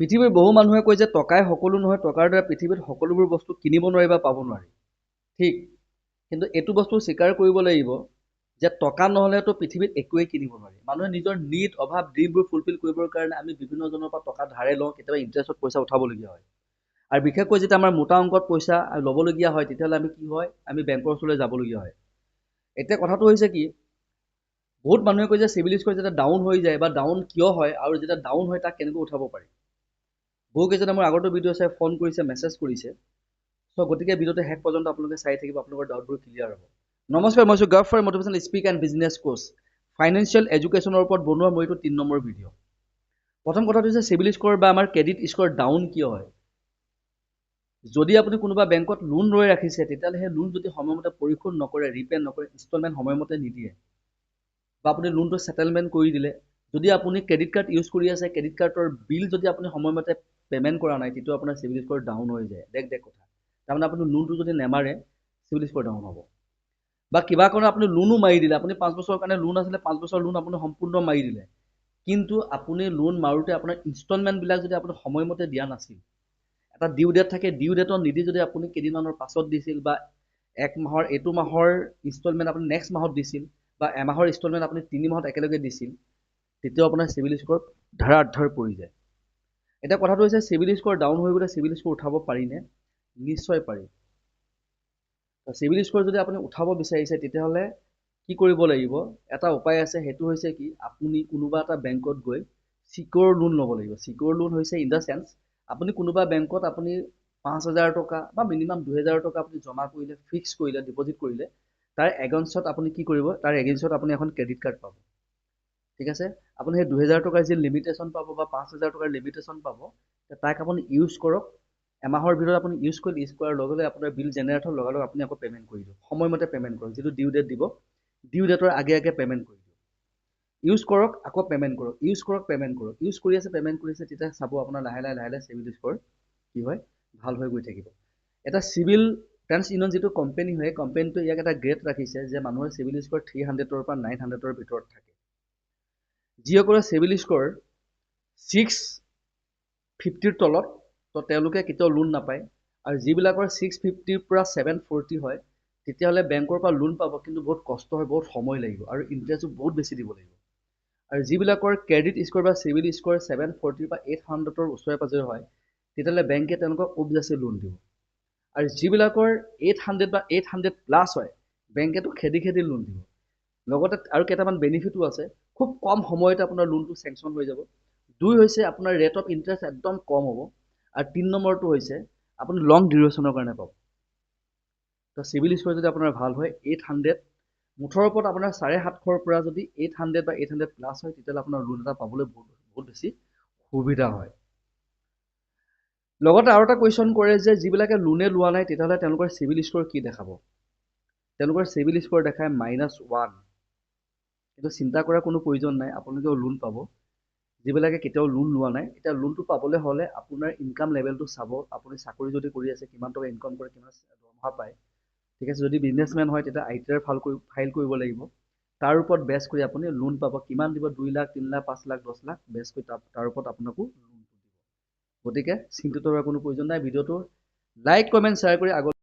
পৃথিৱীৰ বহু মানুহে কয় যে টকাই সকলো নহয় টকাৰ দ্বাৰা পৃথিৱীত সকলোবোৰ বস্তু কিনিব নোৱাৰি বা পাব নোৱাৰি। ঠিক। কিন্তু এইটো বস্তু স্বীকাৰ কৰিব লাগিব যে টকা নহ'লেতো পৃথিৱীত একোৱেই কিনিব নোৱাৰি। মানুহে নিজৰ নিড অভাৱ ড্ৰিমবোৰ ফুলফিল কৰিবৰ কাৰণে আমি বিভিন্নজনৰ পৰা টকা ধাৰে লওঁ কেতিয়াবা ইণ্টাৰেষ্টত পইচা উঠাবলগীয়া হয়। আৰু বিশেষকৈ যেতিয়া আমাৰ মোটা অংকত পইচা ল'বলগীয়া হয় তেতিয়াহ'লে আমি কি হয় আমি বেংকৰ ওচৰলৈ যাবলগীয়া হয়। এতিয়া কথাটো হৈছে কি বহুত মানুহে কয় যে চিভিল স্ক'ৰ যেতিয়া ডাউন হৈ যায় বা ডাউন কিয় হয় আৰু যেতিয়া ডাউন হয় তাক কেনেকৈ উঠাব পাৰি? বহুকেইজনে মোৰ আগতো ভিডিঅ' চাই ফোন কৰিছে মেছেজ কৰিছে। চ' গতিকে ভিডিঅ'টো শেষ পৰ্যন্ত আপোনালোকে চাই থাকিব আপোনালোকৰ ডাউটবোৰ ক্লিয়াৰ হ'ব। নমস্কাৰ মই আছোঁ গাৰ্ফ for motivational speak and business coach financial এডুকেশ্যনৰ ওপৰত বনোৱা মোৰ এইটো তিনি নম্বৰ ভিডিঅ' প্ৰথম কথাটো হৈছে চিভিল স্ক'ৰ বা আমাৰ ক্ৰেডিট স্ক'ৰ ডাউন কিয় হয়? যদি আপুনি কোনোবা বেংকত লোন লৈ ৰাখিছে তেতিয়াহ'লে সেই লোন যদি সময়মতে পৰিশোধ নকৰে ৰিপে' নকৰে ইনষ্টলমেণ্ট সময়মতে নিদিয়ে। বা আপুনি লোনটো ছেটেলমেণ্ট কৰি দিলে যদি আপুনি ক্ৰেডিট কাৰ্ড ইউজ কৰি আছে ক্ৰেডিট কাৰ্ডৰ বিল যদি আপুনি সময়মতে পে'মেণ্ট কৰা নাই তেতিয়া আপোনাৰ চিভিল স্ক'ৰ ডাউন হৈ যায়। দেখ দেখ কথা। তাৰমানে আপুনি লোনটো যদি নেমাৰে চিভিল স্ক'ৰ ডাউন হ'ব। বা কিবা কাৰণত আপুনি লোনো মাৰি দিলে আপুনি পাঁচ বছৰৰ কাৰণে লোন আছিলে পাঁচ বছৰ লোন আপুনি সম্পূৰ্ণ মাৰি দিলে। কিন্তু আপুনি লোন মাৰোঁতে আপোনাৰ ইনষ্টলমেণ্টবিলাক যদি আপুনি সময়মতে দিয়া নাছিল এটা ডিউ ডেট থাকে ডিউ ডেটত নিদি যদি আপুনি কেইদিনমানৰ পাছত দিছিল বা এক মাহৰ এইটো মাহৰ ইনষ্টলমেণ্ট আপুনি নেক্সট মাহত দিছিল বা এমাহৰ ইনষ্টলমেণ্ট আপুনি তিনি মাহত একেলগে দিছিল তেতিয়াও আপোনাৰ চিভিল স্ক'ৰ ধাৰাধৰ পৰি যায়। এতিয়া কথাটো হৈছে চিভিল স্ক'ৰ ডাউন হৈ গ'লে চিভিল স্ক'ৰ উঠাব পাৰিনে নিশ্চয় পাৰি। চিভিল স্ক'ৰ যদি আপুনি উঠাব বিচাৰিছে তেতিয়াহ'লে কি কৰিব লাগিব? এটা উপায় আছে সেইটো হৈছে কি আপুনি কোনোবা এটা বেংকত গৈ চিকিউৰ লোন ল'ব লাগিব। চিকিউৰ লোন হৈছে ইন দ্য চেন্স আপুনি কোনোবা বেংকত আপুনি পাঁচ হাজাৰ টকা বা মিনিমাম দুহেজাৰ টকা আপুনি জমা কৰিলে ফিক্স কৰিলে ডিপ'জিট কৰিলে তাৰ এগেইনষ্টত আপুনি কি কৰিব? তাৰ এগেইনষ্টত আপুনি এখন ক্ৰেডিট কাৰ্ড পাব। ঠিক আছে? আপুনি সেই দুহেজাৰ টকাৰ যি লিমিটেশ্যন পাব বা পাঁচ হাজাৰ টকাৰ লিমিটেশ্যন পাব তাক আপুনি ইউজ কৰক। এমাহৰ ভিতৰত আপুনি ইউজ কৰি ইউজ কৰাৰ লগে লগে আপোনাৰ বিল জেনেৰেট হোৱাৰ লগে লগে আপুনি আকৌ পে'মেণ্ট কৰি দিয়ক। সময়মতে পে'মেণ্ট কৰক যিটো ডিউ ডেট দিব ডিউ ডেটৰ আগে আগে পে'মেণ্ট কৰি দিয়ক। ইউজ কৰক আকৌ পে'মেণ্ট কৰক। ইউজ কৰক পে'মেণ্ট কৰক। ইউজ কৰি আছে পে'মেণ্ট কৰি আছে তেতিয়া চাব আপোনাৰ লাহে লাহে লাহে লাহে চিভিল স্ক'ৰ কি হয় ভাল হৈ গৈ থাকিব। এটা চিভিল ট্ৰেন্স ইউনিয়ন যিটো কোম্পেনী হয় কোম্পেনীটোৱে ইয়াক এটা গ্ৰেড ৰাখিছে যে মানুহৰ চিভিল স্ক'ৰ থ্ৰী হাণ্ড্ৰেডৰ পৰা নাইন হাণ্ড্ৰেডৰ ভিতৰত থাকে। যিসকলৰ চিভিল স্ক'ৰ ছিক্স ফিফটিৰ তলত তো তেওঁলোকে কেতিয়াও লোন নাপায়। আৰু যিবিলাকৰ ছিক্স ফিফটিৰ পৰা ছেভেন ফৰ্টি হয় তেতিয়াহ'লে বেংকৰ পৰা লোন পাব কিন্তু বহুত কষ্ট হয় বহুত সময় লাগিব আৰু ইণ্টাৰেষ্টটো বহুত বেছি দিব লাগিব। আৰু যিবিলাকৰ ক্ৰেডিট স্ক'ৰ বা চিভিল স্ক'ৰ ছেভেন ফৰ্টিৰ পৰা এইট হাণ্ড্ৰেডৰ ওচৰে পাজৰে হয় তেতিয়াহ'লে বেংকে তেওঁলোকক উপজাচি লোন দিব। আৰু যিবিলাকৰ এইট হাণ্ড্ৰেড বা এইট হাণ্ড্ৰেড প্লাছ হয় বেংকেতো খেদি খেদি লোন দিব। লগতে আৰু কেইটামান বেনিফিটো আছে। খুব কম সময়তে আপোনাৰ লোনটো চেংচন হৈ যাব। দুই হৈছে আপোনাৰ ৰেট অফ ইণ্টাৰেষ্ট একদম কম হ'ব। আৰু তিনি নম্বৰটো হৈছে আপুনি লং ডিউৰেশ্যনৰ কাৰণে পাব। তো চিভিল স্ক'ৰ যদি আপোনাৰ ভাল হয় এইট হাণ্ড্ৰেড মুঠৰ ওপৰত আপোনাৰ চাৰে সাতশৰ পৰা যদি এইট হাণ্ড্ৰেড বা এইট হাণ্ড্ৰেড প্লাছ হয় তেতিয়াহ'লে আপোনাৰ লোন এটা পাবলৈ বহুত বহুত বেছি সুবিধা হয়। লগতে আৰু এটা কুৱেশ্যন কৰে যে যিবিলাকে লোনে লোৱা নাই তেতিয়াহ'লে তেওঁলোকৰ চিভিল স্ক'ৰ কি দেখাব? তেওঁলোকৰ চিভিল স্ক'ৰ দেখায় মাইনাছ ওৱান কিন্তু চিন্তা কৰাৰ কোনো প্ৰয়োজন নাই আপোনালোকেও লোন পাব। যিবিলাকে কেতিয়াও লোন লোৱা নাই এতিয়া লোনটো পাবলৈ হ'লে আপোনাৰ ইনকাম লেভেলটো চাব আপুনি চাকৰি যদি কৰি আছে কিমান টকা ইনকাম কৰে কিমান দৰমহা পায়। ঠিক আছে যদি বিজনেছমেন হয় তেতিয়া আই টি আৰ ফাইল কৰি ফাইল কৰিব লাগিব। তাৰ ওপৰত বেছ কৰি আপুনি লোন পাব কিমান দিব দুই লাখ তিনি লাখ পাঁচ লাখ দহ লাখ বেছ কৰি তাৰ তাৰ ওপৰত আপোনাকো লোনটো দিব। গতিকে চিন্তিত হোৱাৰ কোনো প্ৰয়োজন নাই ভিডিঅ'টো লাইক কমেণ্ট শ্বেয়াৰ কৰি আগত